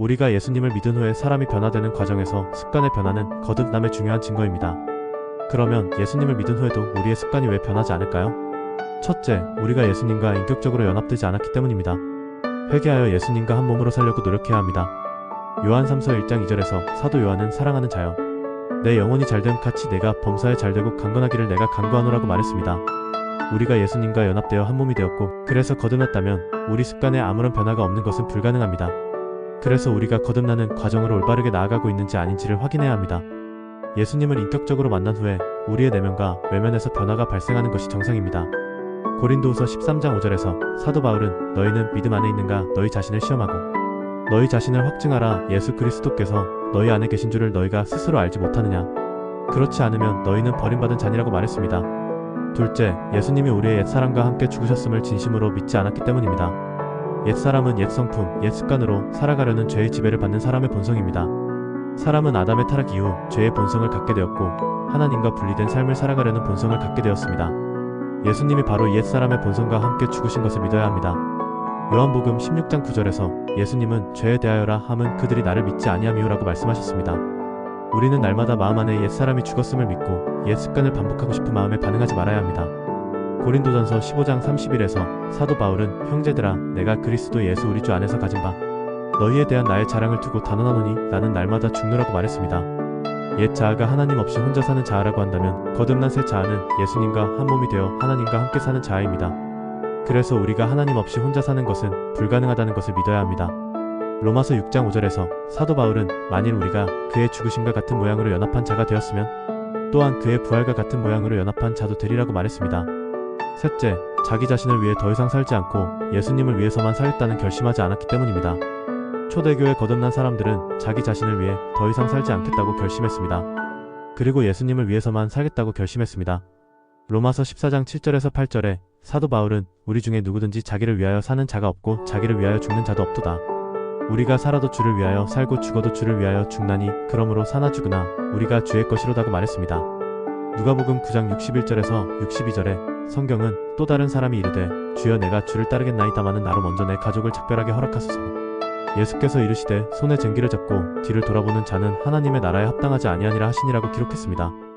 우리가 예수님을 믿은 후에 사람이 변화되는 과정에서 습관의 변화는 거듭남의 중요한 증거입니다. 그러면 예수님을 믿은 후에도 우리의 습관이 왜 변하지 않을까요? 첫째, 우리가 예수님과 인격적으로 연합되지 않았기 때문입니다. 회개하여 예수님과 한 몸으로 살려고 노력해야 합니다. 요한 3서 1장 2절에서 사도 요한은 사랑하는 자여 내 영혼이 잘됨 같이 내가 범사에 잘되고 강건하기를 내가 간구하노라고 말했습니다. 우리가 예수님과 연합되어 한 몸이 되었고 그래서 거듭났다면 우리 습관에 아무런 변화가 없는 것은 불가능합니다. 그래서 우리가 거듭나는 과정으로 올바르게 나아가고 있는지 아닌지를 확인해야 합니다. 예수님을 인격적으로 만난 후에 우리의 내면과 외면에서 변화가 발생하는 것이 정상입니다. 고린도후서 13장 5절에서 사도 바울은 너희는 믿음 안에 있는가 너희 자신을 시험하고 너희 자신을 확증하라 예수 그리스도께서 너희 안에 계신 줄을 너희가 스스로 알지 못하느냐 그렇지 않으면 너희는 버림받은 자니라고 말했습니다. 둘째, 예수님이 우리의 옛사람과 함께 죽으셨음을 진심으로 믿지 않았기 때문입니다. 옛사람은 옛 성품, 옛 습관으로 살아가려는 죄의 지배를 받는 사람의 본성입니다. 사람은 아담의 타락 이후 죄의 본성을 갖게 되었고 하나님과 분리된 삶을 살아가려는 본성을 갖게 되었습니다. 예수님이 바로 옛사람의 본성과 함께 죽으신 것을 믿어야 합니다. 요한복음 16장 9절에서 예수님은 죄에 대하여라 함은 그들이 나를 믿지 아니함이오라고 말씀하셨습니다. 우리는 날마다 마음 안에 옛사람이 죽었음을 믿고 옛 습관을 반복하고 싶은 마음에 반응하지 말아야 합니다. 고린도전서 15장 30일에서 사도 바울은 형제들아 내가 그리스도 예수 우리 주 안에서 가진 바 너희에 대한 나의 자랑을 두고 단언하노니 나는 날마다 죽노라고 말했습니다. 옛 자아가 하나님 없이 혼자 사는 자아라고 한다면 거듭난 새 자아는 예수님과 한 몸이 되어 하나님과 함께 사는 자아입니다. 그래서 우리가 하나님 없이 혼자 사는 것은 불가능하다는 것을 믿어야 합니다. 로마서 6장 5절에서 사도 바울은 만일 우리가 그의 죽으심과 같은 모양으로 연합한 자가 되었으면 또한 그의 부활과 같은 모양으로 연합한 자도 되리라고 말했습니다. 셋째, 자기 자신을 위해 더 이상 살지 않고 예수님을 위해서만 살겠다는 결심하지 않았기 때문입니다. 초대교회 거듭난 사람들은 자기 자신을 위해 더 이상 살지 않겠다고 결심했습니다. 그리고 예수님을 위해서만 살겠다고 결심했습니다. 로마서 14장 7절에서 8절에 사도 바울은 우리 중에 누구든지 자기를 위하여 사는 자가 없고 자기를 위하여 죽는 자도 없도다. 우리가 살아도 주를 위하여 살고 죽어도 주를 위하여 죽나니 그러므로 사나 죽으나 우리가 주의 것이로다고 말했습니다. 누가복음 9장 61절에서 62절에 성경은 또 다른 사람이 이르되 주여 내가 주를 따르겠나이다마는 나로 먼저 내 가족을 특별하게 허락하소서. 예수께서 이르시되 손에 쟁기를 잡고 뒤를 돌아보는 자는 하나님의 나라에 합당하지 아니하니라 하시니라고 기록했습니다.